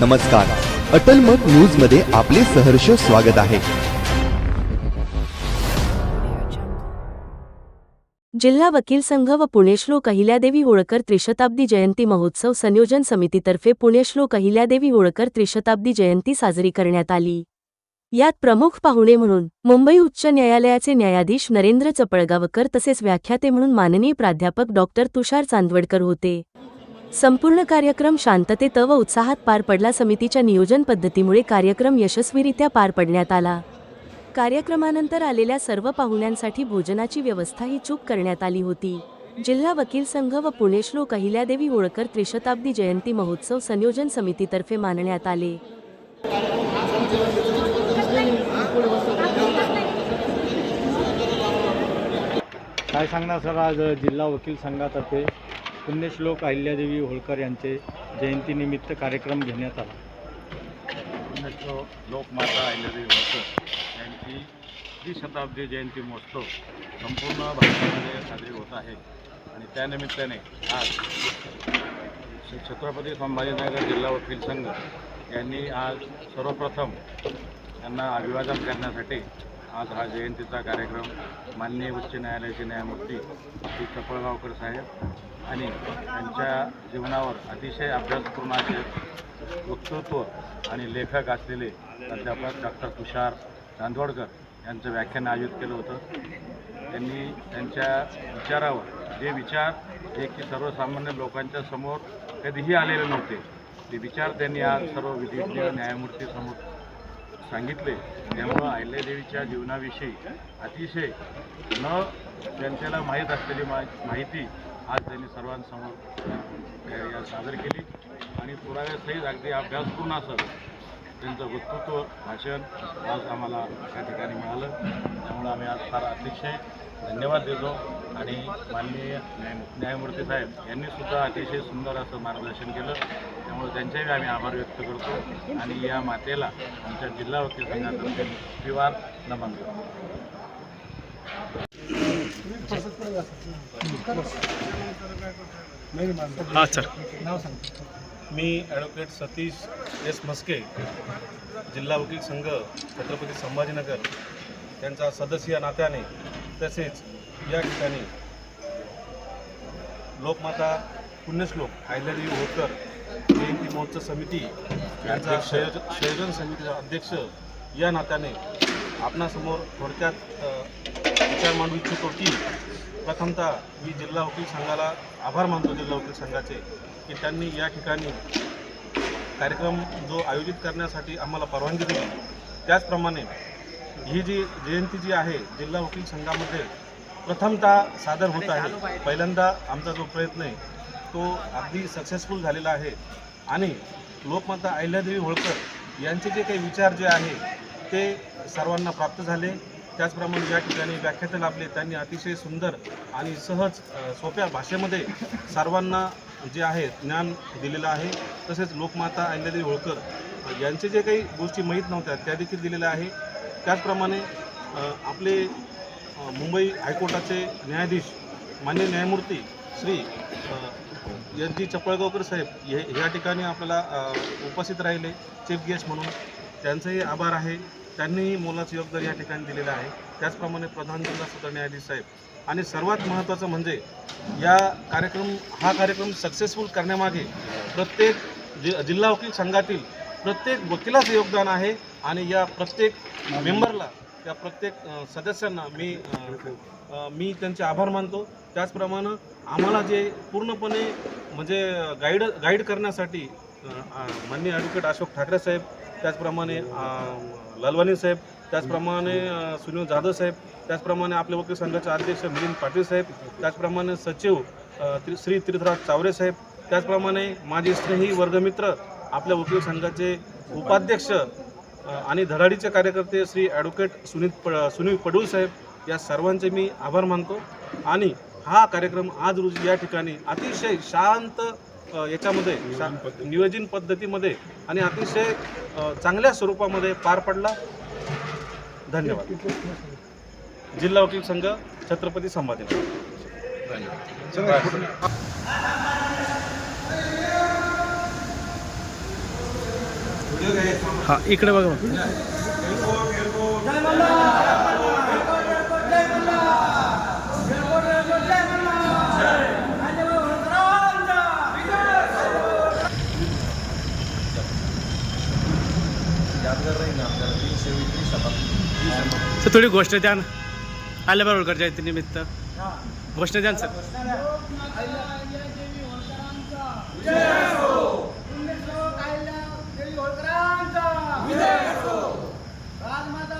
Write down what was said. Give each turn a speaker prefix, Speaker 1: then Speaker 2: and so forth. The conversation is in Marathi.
Speaker 1: नमस्कार. अटल मत न्यूजमध्ये आपले सहर्ष स्वागत आहे.
Speaker 2: जिल्हा वकील संघ व पुणेश्लोक अहिल्यादेवी होळकर त्रिशताब्दी जयंती महोत्सव संयोजन समितीतर्फे पुणेश्लोक अहिल्यादेवी होळकर त्रिशताब्दी जयंती साजरी करण्यात आली. यात प्रमुख पाहुणे म्हणून मुंबई उच्च न्यायालयाचे न्यायाधीश नरेंद्र चपळगावकर तसेच व्याख्याते म्हणून माननीय प्राध्यापक डॉक्टर तुषार चांदवडकर होते. संपूर्ण कार्यक्रम शांततेत व उत्साहात पार पडला समितीच्या नियोजन पद्धतीमुळे कार्यक्रम यशस्वीरित्या पार पडण्यात आला. कार्यक्रमानंतर आलेल्या सर्व पाहुण्यांसाठी भोजनाची व्यवस्था ही चूक करण्यात आली होती. जिल्हा वकील संघ व पुणेश्लोक अहिल्यादेवी होळकर त्रिशताब्दी जयंती महोत्सव संयोजन समितीतर्फे मानण्यात आले.
Speaker 3: काय सांगणार सर आज जिल्हा वकील संघातर्फे? पुण्यश्लोक अहिल्यादेवी होळकर यांचे जयंतीनिमित्त कार्यक्रम घेण्यात आला.
Speaker 4: पुण्यश्लोक लोकमाता अहिल्यादेवी होळकर यांची त्रिशताब्दी जयंती महोत्सव संपूर्ण भारतामध्ये साजरी होत आहे. आणि त्यानिमित्ताने आज श्री छत्रपती संभाजीनगर जिल्हा वकील संघ यांनी आज सर्वप्रथम त्यांना अभिवादन करण्यासाठी आज हा जयंतीचा कार्यक्रम माननीय उच्च न्यायालयाचे न्यायमूर्ती श्री चपळगावकर साहेब आणि त्यांच्या जीवनावर अतिशय अभ्यासपूर्ण असे वक्तृत्व आणि लेखक असलेले प्राध्यापक डॉक्टर तुषार चांदवडकर यांचं व्याख्यान आयोजित केलं होतं. त्यांनी त्यांच्या विचारावर जे विचार जे की सर्वसामान्य लोकांच्या समोर कधीही आलेले नव्हते ते विचार त्यांनी आज सर्व विधिज्ञ न्यायमूर्तीसमोर सांगितले. त्यामुळं अहिल्यादेवीच्या जीवनाविषयी अतिशय न जनतेला माहीत असलेली मा माहिती आज त्यांनी सर्वांसमोर सादर केली. आणि पुराव्यासहित अगदी अभ्यासपूर्ण असं त्यांचं वक्तृत्व भाषण आज आम्हाला या ठिकाणी मिळालं. त्यामुळं आम्ही आज फार अतिशय धन्यवाद देतो. आणि माननीय न्याय न्यायमूर्ती साहेब यांनी सुद्धा अतिशय सुंदर असं मार्गदर्शन केलं. त्यामुळे त्यांचेही आम्ही आभार व्यक्त करतो. आणि या मातेला आमच्या जिल्हा वकील संघातर्फे त्रिवार नमन करतो.
Speaker 5: हां सर मी ॲडव्होकेट सतीश एस म्हस्के जिल्हा वकील संघ छत्रपती संभाजीनगर. यांचा सदस्य या नात्याने तसेच या ठिकाणी लोकमाता पुण्यश्लोक अहिल्यादेवी होळकर जयंती महोत्सव समिती यांचा संयोजन संयोजन समितीचा अध्यक्ष या नात्याने आपणासमोर थोडक्यात विचार मांडू इच्छितो की प्रथमतः मी जिल्हा वकील संघाला आभार मानतो जिल्हा वकील संघाचे की त्यांनी या ठिकाणी कार्यक्रम जो आयोजित करण्यासाठी आम्हाला परवानगी दिली. त्याचप्रमाणे ही जी जयंती जी आहे जिल्हा वकील संघामध्ये प्रथमतः सादर होत आहे. पहिल्यांदा आमचा जो प्रयत्न आहे तो अगदी सक्सेसफुल झालेला आहे. आणि लोकमाता अहिल्यादेवी होळकर यांचे जे काही विचार जे आहे ते सर्वांना प्राप्त झाले. त्याचप्रमाणे या ठिकाणी व्याख्याते लाभले त्यांनी अतिशय सुंदर आणि सहज सोप्या भाषेमध्ये सर्वांना जे आहे ज्ञान दिलेलं आहे. तसेच लोकमाता अहिल्यादेवी होळकर यांचे जे काही गोष्टी माहीत नव्हत्या त्या देखील दिलेल्या आहे. त्याचप्रमाणे आपले मुंबई हायकोर्टाचे न्यायाधीश मान्य न्यायमूर्ती श्री एस जी चपळगावकर साहेब हे या ठिकाणी आपल्याला उपस्थित राहिले चीफ गेस्ट म्हणून. त्यांचंही आभार आहे. त्यांनीही मोलाचं योगदान या ठिकाणी दिलेलं आहे. त्याचप्रमाणे प्रधान जिल्हा सत्र न्यायाधीश साहेब. आणि सर्वात महत्त्वाचं म्हणजे या कार्यक्रम हा कार्यक्रम सक्सेसफुल करण्यामागे प्रत्येक जि जिल्हा वकील संघातील प्रत्येक वकिलाचं योगदान आहे. आणि या प्रत्येक मेंबरला त्या प्रत्येक सदस्यांना मी मी त्यांचे आभार मानतो. त्याचप्रमाणे आम्हाला जे पूर्णपणे म्हणजे गाईड गाईड करण्यासाठी माननीय ॲडव्होकेट अशोक ठाकरे साहेब त्याचप्रमाणे लालवानी साहेब त्याचप्रमाणे सुनील जाधव साहेब त्याचप्रमाणे आपल्या वकील संघाचे अध्यक्ष मिलिंद पाटील साहेब त्याचप्रमाणे सचिव त्रि- श्री तीर्थराज चावरे साहेब त्याचप्रमाणे माझे स्नेही वर्गमित्र आपल्या वकील संघाचे उपाध्यक्ष आणि धडाडीचे कार्यकर्ते श्री ॲडव्होकेट सुनील प सुनील पडूळ साहेब या सर्वांचे मी आभार मानतो. आणि हा कार्यक्रम आज रोजी या ठिकाणी अतिशय शांत याच्यामध्ये नियोजन पद्धतीमध्ये आणि अतिशय चांगल्या स्वरूपामध्ये पार पडला. धन्यवाद. जिल्हा वकील संघ छत्रपती संभाजीनगर
Speaker 6: हा इकडे बघा. तर थोडी गोष्ट द्या ना आल्याबा होळकर जयंती निमित्त गोष्ट द्या ना सर
Speaker 7: राजमाता